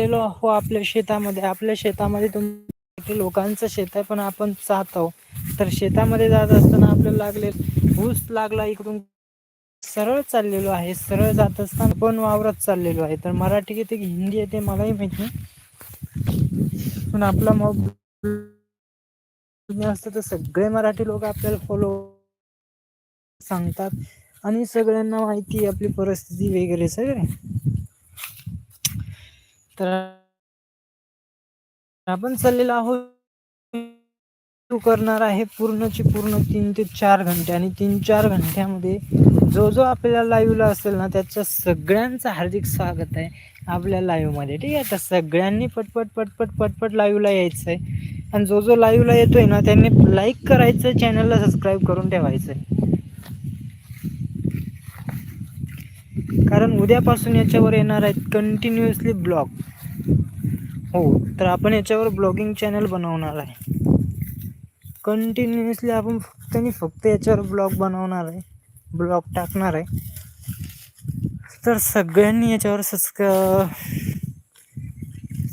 लेलो आहो आपल्या शेतामध्ये. आपल्या शेतामध्ये तुम लोकांचं शेत आहे पण आपण चाहत आहोत. तर शेतामध्ये जात असताना आपल्याला लागले ऊस लागला इकडून. सरळ चाललेलो आहे. सरळ जात असताना पण वावरत चाललेलो आहे. तर मराठी येते की हिंदी येते मलाही माहीत नाही. पण आपला मग असतं तर सगळे मराठी लोक आपल्याला फॉलो सांगतात. आणि सगळ्यांना माहिती आपली परिस्थिती वगैरे सगळे. तर आपण चाललेलो आहोत. करणार आहे पूर्णची पूर्ण तीन ते चार घंटे आणि तीन चार घंट्यामध्ये जो जो आपल्याला लाईव्हला असेल ना त्याच्या सगळ्यांचं हार्दिक स्वागत आहे आपल्या लाईव्हमध्ये ठीक आहे तर सगळ्यांनी पटपट पटपट पटपट लाईव्हला यायचं आहे आणि जो जो लाईव्हला येतोय ना त्यांनी लाईक करायचं चॅनलला सबस्क्राईब करून ठेवायचं आहे कारण उद्यापासून याच्यावर येणार आहेत कंटिन्युअसली ब्लॉग हो तर आपण याच्यावर ब्लॉगिंग चॅनल बनवणार आहे. कंटिन्युअसली आपण फक्त आणि फक्त याच्यावर ब्लॉग बनवणार आहे. ब्लॉग टाकणार आहे. तर सगळ्यांनी याच्यावर सस्क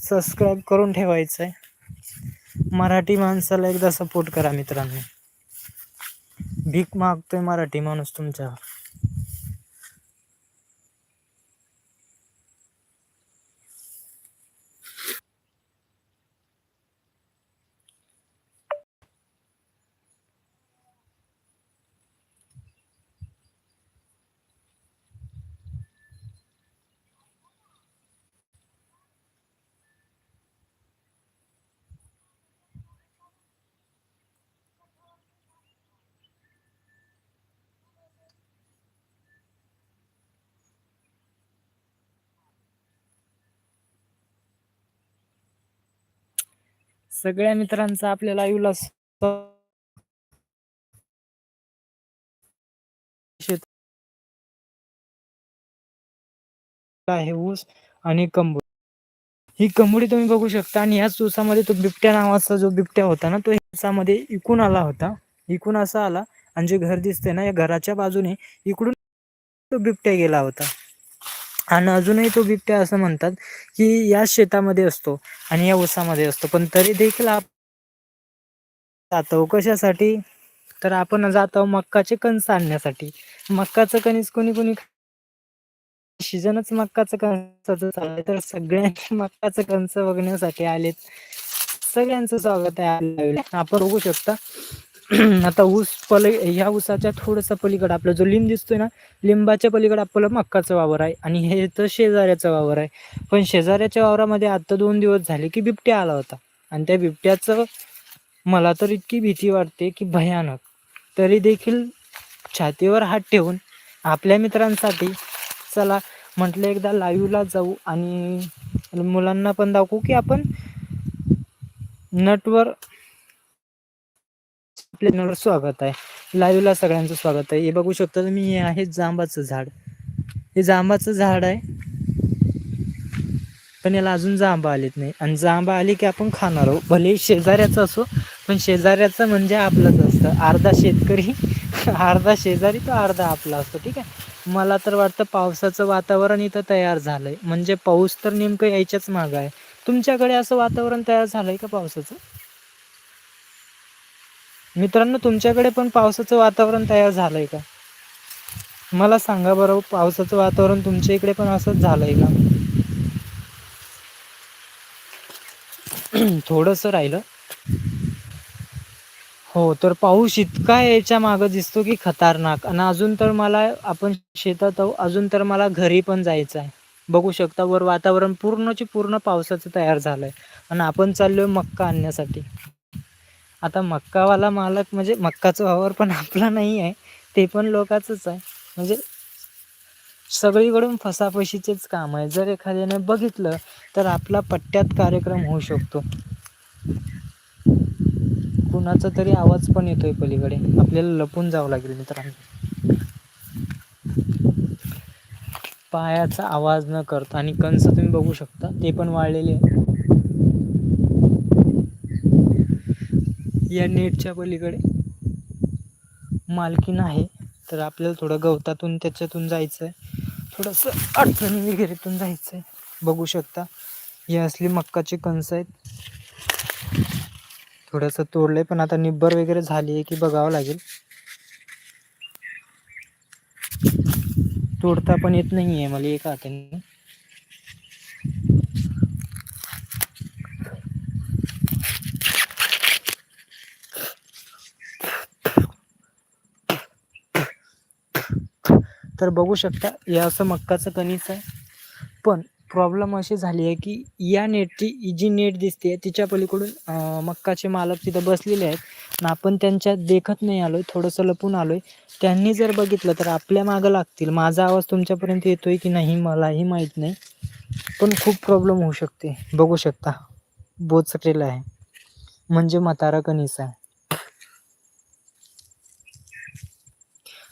सबस्क्राईब करून ठेवायचं आहे. मराठी माणसाला एकदा सपोर्ट करा मित्रांनो. भीक मागतोय मराठी माणूस तुमच्यावर. सगळ्या मित्रांचा आपल्या लाईव्हला आहे ऊस आणि कंबोड ही कंबोडी तुम्ही बघू शकता आणि ह्याच ऊसामध्ये तो बिबट्या नावाचा जो बिबट्या होता ना तो ऊसामध्ये इकून आला होता. इकून असा आला आणि जे घर दिसते ना या घराच्या बाजूने इकडून तो बिबट्या गेला होता. आणि अजूनही तो बिबट्या असं म्हणतात की या शेतामध्ये असतो आणि या ऊसामध्ये असतो. पण तरी देखील आप जातो. कशासाठी? तर आपण जातो मक्काचे कणस आणण्यासाठी. मक्काचं कणीस कोणी कोणी सीजनच मक्काचं कणसाचं चाललंय. तर सगळ्यांनी मक्काचं कणस बघण्यासाठी आलेत. सगळ्यांचं स्वागत आहे आपण बघू शकता. आता ऊस पली ह्या ऊसाच्या थोडंसं पलीकडं आपला जो लिंब दिसतोय ना लिंबाच्या पलीकडे आपलं मक्काचं वावर आहे आणि हे तर शेजाऱ्याचा वावर आहे. पण शेजाऱ्याच्या वावरामध्ये आता दोन दिवस झाले की बिबट्या आला होता. आणि त्या बिबट्याचं मला तर इतकी भीती वाटते की भयानक. तरी देखील छातीवर हात ठेवून आपल्या मित्रांसाठी चला म्हटलं एकदा लाईव्हला जाऊ आणि मुलांना पण दाखवू की आपण नटवर आपल्या स्वागत आहे. लाईव्हला सगळ्यांचं स्वागत आहे. हे बघू शकता तुम्ही हे आहे जांबाचं झाड. हे जांबाचं झाड आहे. पण याला अजून जांबा आलेत नाही. आणि जांबा आली की आपण खाणार आहोत. भले शेजाऱ्याचं असो पण शेजाऱ्याचं म्हणजे आपलंच असतं. अर्धा शेतकरी अर्धा शेजारी तो अर्धा आपला असतो. ठीक आहे? मला तर वाटतं पावसाचं वातावरण इथं तयार झालंय. म्हणजे पाऊस तर नेमकं यायच्याच मागं आहे. तुमच्याकडे असं वातावरण तयार झालंय का पावसाचं? मित्रांनो तुमच्याकडे पण पावसाचं वातावरण तयार झालंय का? मला सांगा बरं पावसाचं वातावरण तुमच्या इकडे पण असंच झालंय का? थोडस राहिलं. हो तर पाऊस इतका याच्या मागं दिसतो की खतरनाक. आणि अजून तर मला आपण शेतात आहो अजून तर मला घरी पण जायचं आहे. बघू शकता वर वातावरण पूर्णची पूर्ण पावसाचं तयार झालंय. आणि आपण चाललोय मक्का आणण्यासाठी. आता मक्कावाला मालक म्हणजे मक्काचं वावर पण आपला नाही आहे ते पण लोकांचंच आहे. म्हणजे सगळीकडून फसाफशीचेच काम आहे. जर एखाद्याने बघितलं तर आपला पट्ट्यात कार्यक्रम होऊ शकतो. कुणाचा तरी आवाज पण येतोय पलीकडे. आपल्याला लपून जावं लागेल मित्रांनो. पायाचा आवाज न करता आणि कंस तुम्ही बघू शकता ते पण वाळलेले या नेटच्या पलीकडे. मालकी आहे तर आपल्याला थोडं गवतातून त्याच्यातून जायचं आहे थोडंसं अडचणी वगैरेतून जायचं आहे बघू शकता ही असली मक्काची कणसं आहेत. थोडंसं तोडलंय पण आता निब्बर वगैरे झाली आहे की बघावं लागेल. तोडता पण येत नाही आहे मला एका हाताने तर बघू शकता या असं मक्काचं कणीस आहे. पण प्रॉब्लेम अशी झाली आहे की या नेटची जी नेट दिसते तिच्या पलीकडून मक्काचे मालक तिथं बसलेले आहेत. आणि आपण त्यांच्या देखत नाही आलो आहे थोडंसं लपून आलो आहे त्यांनी जर बघितलं तर आपल्या मागं लागतील. माझा आवाज तुमच्यापर्यंत येतो आहे की नाही मलाही माहीत नाही. पण खूप प्रॉब्लेम होऊ शकते. बघू शकता बोचलेला आहे. म्हणजे म्हातारा कणीस आहे.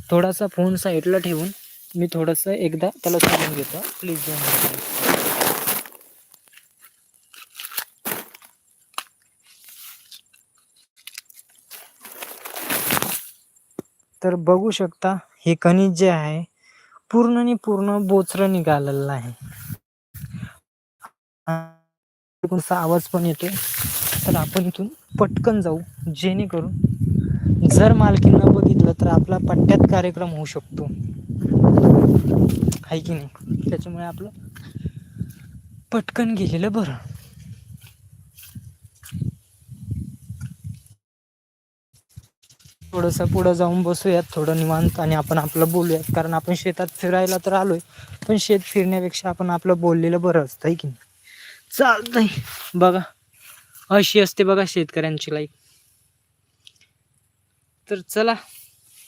थोडासा फोन साईडला ठेवून मी थोडंसं एकदा त्याला सोडून घेतो. प्लीज दोन तर बघू शकता हे खनिज जे आहे पूर्ण आणि पूर्ण बोचरं निघालेलं आहे. आवाज पण येतोय. तर आपण इथून पटकन जाऊ जेणेकरून जर मालकीनं बघितलं तर आपला पट्ट्यात कार्यक्रम होऊ शकतो. आहे की नाही? त्याच्यामुळे आपलं पटकन गेलेलं बरं. थोडंसं पुढं जाऊन बसूयात थोडं निवांत आणि आपण आपलं बोलूयात. कारण आपण शेतात फिरायला तर आलोय पण शेत फिरण्यापेक्षा आपण आपलं बोललेलं बरं असतं आहे की नाही? चालतंय. बघा अशी असते बघा शेतकऱ्यांची लाईफ तर चला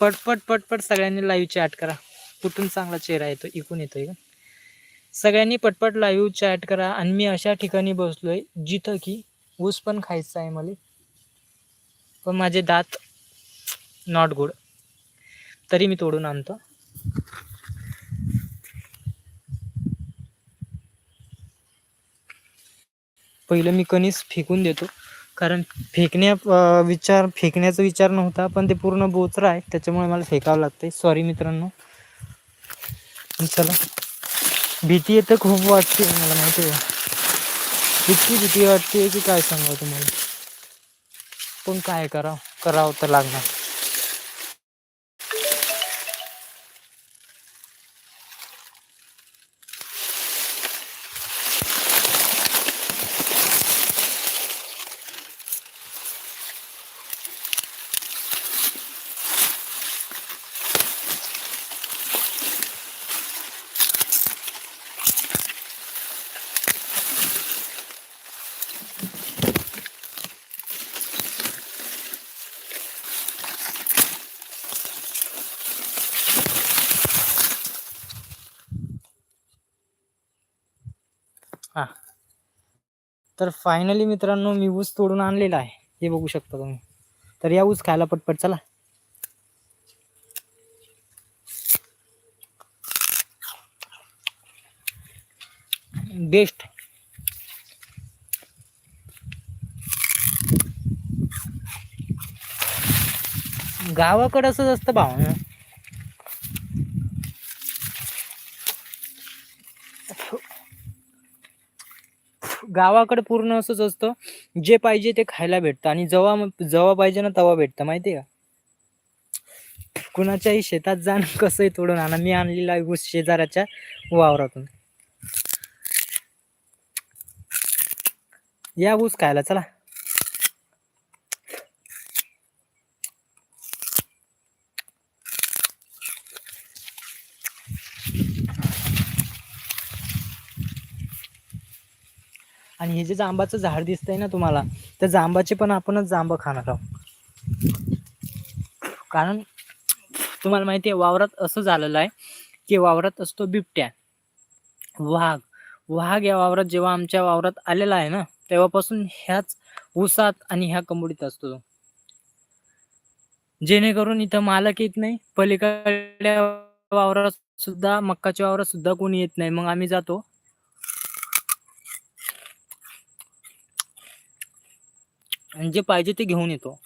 पटपट पटपट सगळ्यांनी लाईव्ह चॅट करा. कुठून चांगला चेहरा येतो इकून येतोय का? सगळ्यांनी पटपट लाईव्ह चॅट करा आणि मी अशा ठिकाणी बसलोय जिथं की ऊस पण खायचा आहे मला. पण माझे दात नॉट गुड तरी मी तोडून आणतो. पहिलं मी कणीस फेकून देतो. कारण फेकण्या विचार फेकण्याचा विचार नव्हता पण ते पूर्ण बोचरा आहे त्याच्यामुळे मला फेकावं लागतंय. सॉरी मित्रांनो. चला. भीती येतं खूप वाटते मला माहिती आहे. इतकी भीती वाटते की काय सांगावं तुम्हाला? पण काय करावं? करावं तर लागणार. तर फायनली मित्रांनो मी ऊस तोडून आणलेला आहे. हे बघू शकता तुम्ही. तर या ऊस खायला पटपट चला. बेस्ट गावाकडं असंच असतं भाव गावाकडे पूर्ण असंच असतं जे पाहिजे ते खायला भेटतं आणि जेव्हा जेव्हा पाहिजे ना तेव्हा भेटतं माहिती आहे का? कुणाच्याही शेतात जाणं कसंही तोडून आणा मी आणलेला ऊस शेजाऱ्याच्या वावरातून. या ऊस खायला चला. आणि हे जे जांबाचं झाड दिसतंय ना तुम्हाला त्या जांबाचे पण आपणच जांब खाणार आहोत. कारण तुम्हाला माहिती आहे वावरात असं झालेलं आहे की वावरात असतो बिबट्या. वाघ. वाघ या वावरात जेव्हा आमच्या वावरात आलेला आहे ना तेव्हापासून ह्याच ऊसात आणि ह्या कंबडीत असतो तो. जेणेकरून इथं मालक येत नाही पलीकडल्या वावरात सुद्धा मक्काच्या वावरात सुद्धा कोणी येत नाही. मग आम्ही जातो आणि जे पाहिजे ते घेऊन येतो.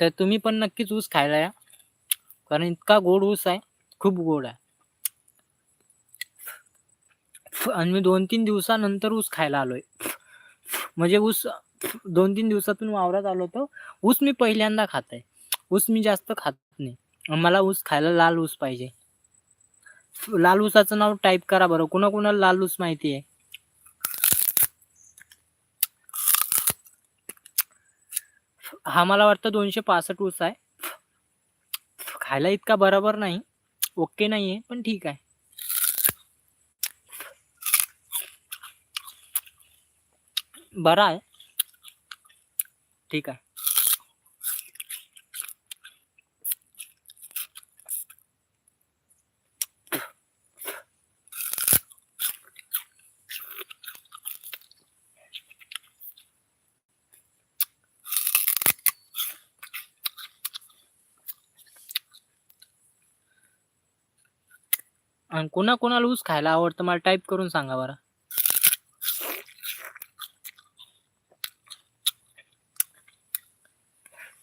तर तुम्ही पण नक्कीच ऊस खायला या. कारण इतका गोड ऊस आहे खूप गोड आहे. आणि मी दोन तीन दिवसानंतर ऊस खायला आलोय. म्हणजे ऊस दोन तीन दिवसातून वावरात आलो होतो. ऊस मी पहिल्यांदा खात आहे ऊस मी जास्त खात नाही. मला ऊस खायला लाल ऊस पाहिजे. लाल ऊसाचं नाव टाईप करा बरं. कुणा कुणाला लाल ऊस माहिती आहे? हा मला वाटतं दोनशे पासष्ट ऊस आहे. खायला इतका बरोबर नाही. ओके नाही आहे पण ठीक आहे. बरा आहे. ठीक आहे. आणि कोणा कोणाला ऊस खायला आवडतं मला टाईप करून सांगा बरं.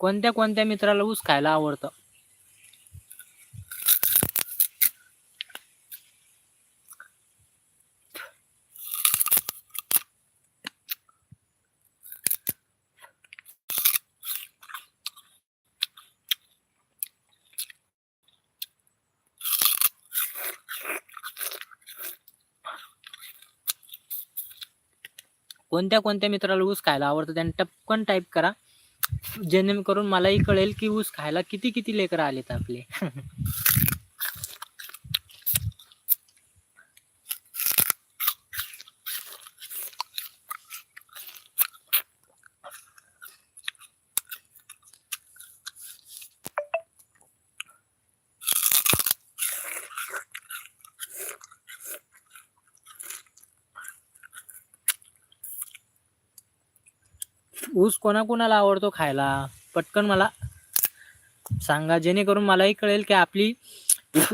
कोणत्या कोणत्या मित्राला ऊस खायला आवडतं? कोणत्या कोणत्या मित्राला ऊस खायला आवडतं? त्यांनी टपकन टाईप करा. जेणेकरून मलाही कळेल की ऊस खायला किती किती लेकर आलेत आपले. ऊस कोणाकोणाला आवडतो खायला? पटकन मला सांगा जेणेकरून मलाही कळेल की आपली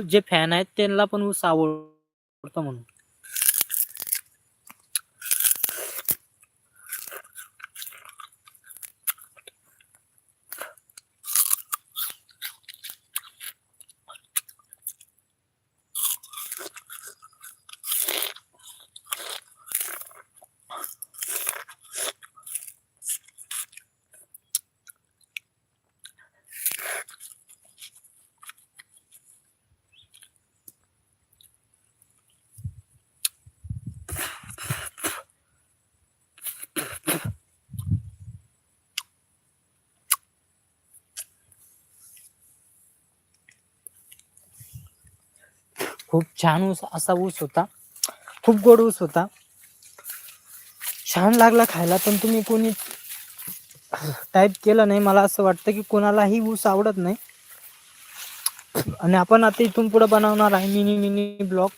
जे फॅन आहेत त्यांना पण ऊस आवडतो म्हणून. खूप छान ऊस असा ऊस होता. खूप गोड ऊस होता. छान लागला खायला पण तुम्ही कोणी टाईप केलं नाही. मला असं वाटतं की कोणालाही ऊस आवडत नाही. आणि आपण आता इथून पुढे बनवणार आहे मिनी मिनी ब्लॉग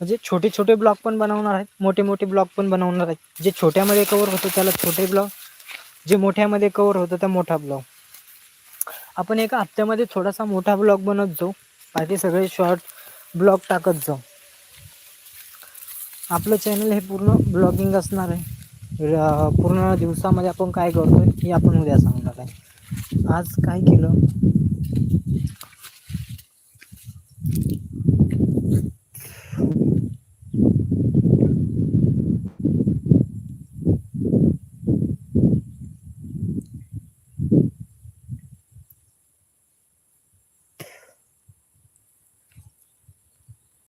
म्हणजे छोटे छोटे ब्लॉग पण बनवणार आहेत. मोठे मोठे ब्लॉग पण बनवणार आहेत. जे छोट्यामध्ये कवर होतं त्याला छोटे ब्लॉग जे मोठ्यामध्ये कवर होतं त्या मोठा ब्लॉग आपण एका हप्त्यामध्ये थोडासा मोठा ब्लॉग बनत जाऊ. बाकी सगळे शॉर्ट ब्लॉग टाकत जाऊ. आपलं चॅनल हे पूर्ण ब्लॉगिंग असणार आहे. पूर्ण दिवसामध्ये आपण काय करतो आहे हे आपण उद्या सांगणार आहे. आज काय केलं?